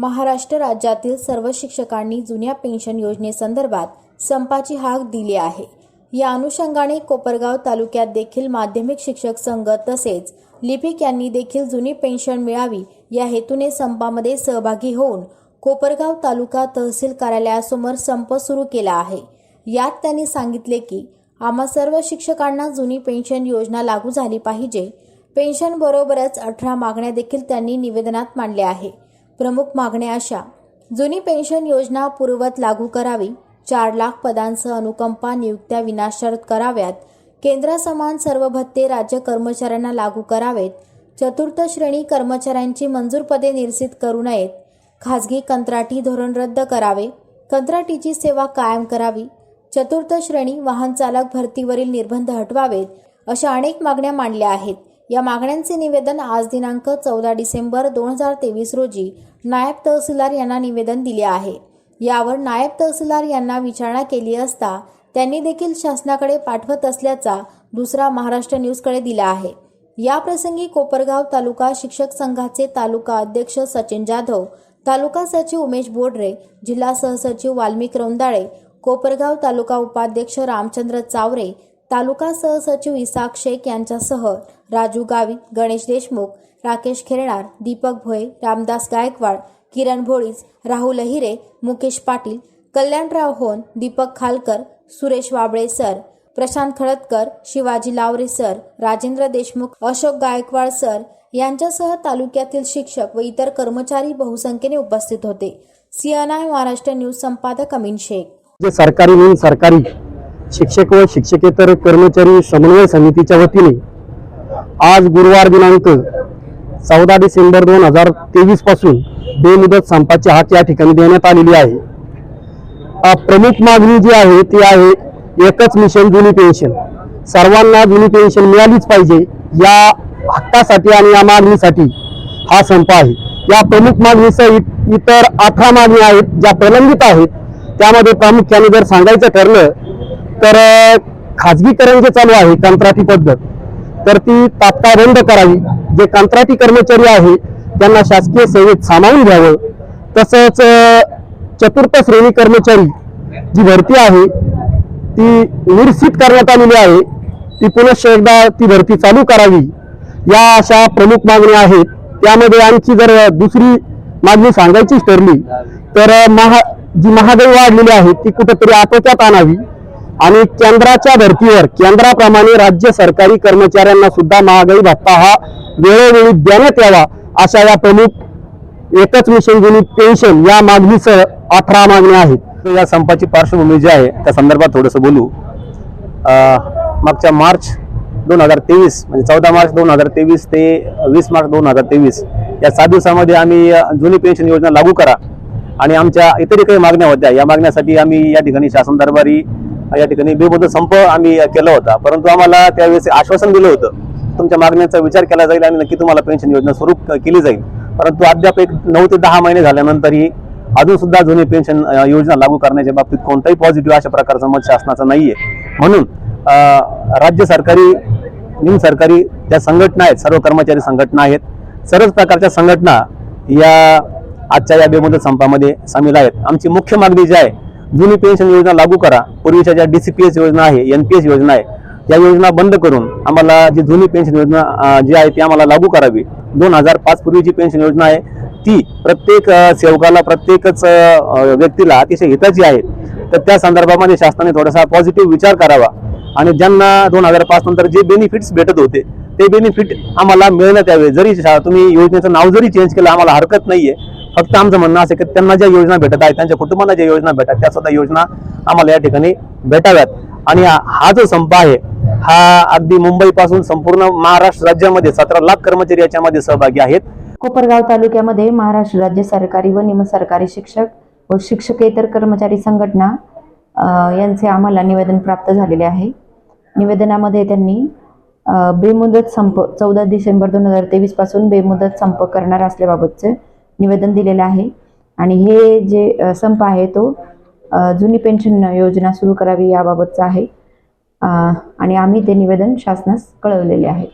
महाराष्ट्र राज्यातील सर्व शिक्षकांनी जुन्या पेन्शन योजनेसंदर्भात संपाची हाक दिली आहे. या अनुषंगाने कोपरगाव तालुक्यात देखील माध्यमिक शिक्षक संघ तसेच लिपिक यांनी देखील जुनी पेन्शन मिळावी या हेतूने संपामध्ये सहभागी होऊन कोपरगाव तालुका तहसील कार्यालयासमोर संप सुरू केला आहे. यात त्यांनी सांगितले की आम्हा सर्व शिक्षकांना जुनी पेन्शन योजना लागू झाली पाहिजे. पेन्शन बरोबरच अठरा मागण्या देखील त्यांनी निवेदनात मांडल्या आहे. प्रमुख मागण्या अशा. जुनी पेन्शन योजना पूर्ववत लागू करावी. चार लाख पदांसह अनुकंपा नियुक्त्या विनाशर्त कराव्यात. केंद्रासमान सर्व भत्ते राज्य कर्मचाऱ्यांना लागू करावेत. चतुर्थ श्रेणी कर्मचाऱ्यांची मंजूर पदे निरसित करू नयेत. खाजगी कंत्राटी धोरण रद्द करावे. कंत्राटीची सेवा कायम करावी. चतुर्थ श्रेणी वाहन चालक भरतीवरील निर्बंध हटवावेत अशा अनेक मागण्या मांडल्या आहेत. या मागण्यांचे निवेदन आज दिनांक चौदा डिसेंबर दोन हजार तेवीस रोजी नायब तहसीलदार यांना निवेदन दिले आहे. यावर नायब तहसीलदार यांना विचारणा केली असता त्यांनी देखील शासनाकडे पाठवत असल्याचा दुसरा महाराष्ट्र न्यूजकडे दिला आहे. या प्रसंगी कोपरगाव तालुका शिक्षक संघाचे तालुका अध्यक्ष सचिन जाधव तालुका सचिव उमेश बोडरे जिल्हा सहसचिव वाल्मिक रौंदाळे कोपरगाव तालुका उपाध्यक्ष रामचंद्र चावरे तालुका सहसचिव इसाक शेख यांच्यासह राजू गावित गणेश देशमुख राकेश खेरणार दीपक भोये रामदास गायकवाड किरण भोळीस Rahul Ahire Mukesh Patil Kalyanrao Hon Deepak Khalkar Suresh Wable sir Prashant Khadatkar Shivaji Lavare sir Rajendra Deshmukh Ashok Gaikwad sir यांच्यासह तालुक्यातील शिक्षक व इतर कर्मचारी बहुसंख्येने उपस्थित होते. सीएनआय महाराष्ट्र न्यूज संपादक अमीन शेख. जे सरकारी म्हणून सरकारी शिक्षक व शिक्षकेतर कर्मचारी समन्वय समितीच्या वतीने आज गुरुवार दिनांक चौदा डिसेंबर दोन हजार तेवीसपासून बेमुदत संपाची हाक या ठिकाणी देण्यात आलेली आहे. प्रमुख मागणी जी आहे ती आहे एकच मिशन जुनी पेन्शन. सर्वांना जुनी पेन्शन मिळालीच पाहिजे या हक्कासाठी आणि या मागणीसाठी हा संप आहे. या प्रमुख मागणीसह इतर अठरा मागणी आहेत ज्या प्रलंबित आहेत. त्यामध्ये प्रामुख्याने जर सांगायचं ठरलं तर खाजगीकरण जे चालू आहे कंत्राटी पद्धत तर ती तात्काळ बंद करावी. जे कंत्राटी कर्मचारी आहे त्यांना शासकीय सेवेत सामावून घ्यावं. तसंच चतुर्थ श्रेणी कर्मचारी जी भरती आहे ती निरसित करण्यात आलेली आहे. ती पुनश्च एकदा ती भरती चालू करावी. या अशा प्रमुख मागण्या आहेत. त्यामध्ये आणखी जर दुसरी मागणी सांगायचीच ठरली तर महा जी महागाई वाढलेली आहे ती कुठंतरी आटोक्यात आणावी. आणि केंद्राच्या धर्तीवर केंद्राप्रमाणे राज्य सरकारी कर्मचाऱ्यांना सुद्धा महागाई भत्ता हा वेळोवेळी देण्यात यावा अशा या प्रमुख एकच मिशन जुनी पेन्शन या मागणीसह अठरा मागण्या आहेत. या संपाची पार्श्वभूमी जी आहे त्या संदर्भात थोडंसं बोलू. अं, मागच्या मार्च दोन हजार तेवीस म्हणजे चौदा मार्च दोन हजार तेवीस ते वीस मार्च दोन हजार तेवीस या सात दिवसामध्ये आम्ही जुनी पेन्शन योजना लागू करा. आणि आमच्या इतरही काही मागण्या होत्या. या मागण्यासाठी आम्ही या ठिकाणी शासन दरबारी या ठिकाणी बेमुदत संप आम्ही केला होता. परंतु आम्हाला त्यावेळेस आश्वासन दिलं होतं. तुमच्या मागण्यांचा विचार केला जाईल आणि नक्की तुम्हाला पेन्शन योजना सुरू केली जाईल. परंतु अद्याप एक नऊ ते दहा महिने झाल्यानंतरही अजून सुद्धा जुनी पेन्शन योजना लागू करण्याच्या बाबतीत कोणताही पॉझिटिव्ह अशा प्रकारचं मत शासनाचं नाहीये. म्हणून राज्य सरकारी निम सरकारी त्या संघटना आहेत सर्व कर्मचारी संघटना आहेत. सर्वच प्रकारच्या संघटना या आजच्या या बेमुदत संपामध्ये सामील आहेत. आमची मुख्य मागणी जी आहे जुनी पेन्शन योजना लागू करा. पूर्वीच्या ज्या डीसीपीएस योजना आहे एनपीएस योजना आहे या योजना बंद करून आम्हाला जी जुनी पेन्शन योजना जी आहे ती आम्हाला लागू करावी. दोन हजार पाच पूर्वीची पेन्शन योजना आहे ती प्रत्येक सेवकाला प्रत्येकच व्यक्तीला अतिशय हिताची आहे. तर त्या संदर्भामध्ये शासनाने थोडासा पॉझिटिव्ह विचार करावा. आणि ज्यांना दोन हजार पाच नंतर जे बेनिफिट्स भेटत होते ते बेनिफिट आम्हाला मिळण्यात यावे जरी शा- तुम्ही योजनेचं नाव जरी चेंज केलं आम्हाला हरकत नाहीये. फक्त आमचं म्हणणं असं की त्यांना ज्या योजना भेटत आहेत त्यांच्या कुटुंबांना ज्या योजना भेटतात त्या सुद्धा योजना आम्हाला या ठिकाणी भेटाव्यात. आणि हा जो संप आहे हा अगदी मुंबईपासून संपूर्ण महाराष्ट्र राज्यामध्ये सतरा लाख कर्मचारी याच्यामध्ये सहभागी आहेत. कोपरगाव तालुक्यामध्ये महाराष्ट्र राज्य सरकारी व निमसरकारी शिक्षक व शिक्षकेतर कर्मचारी संघटना यांचे आम्हाला निवेदन प्राप्त झालेले आहे. निवेदनामध्ये त्यांनी बेमुदत संप चौदा डिसेंबर दोन हजार तेवीसपासून बेमुदत संप करणार असल्याबाबतचे निवेदन दिलेलं आहे. आणि हे जे संप आहे तो जुनी पेन्शन योजना सुरू करावी याबाबतचा आहे. आणि आम्ही ते निवेदन शासनास कळवलेले आहे.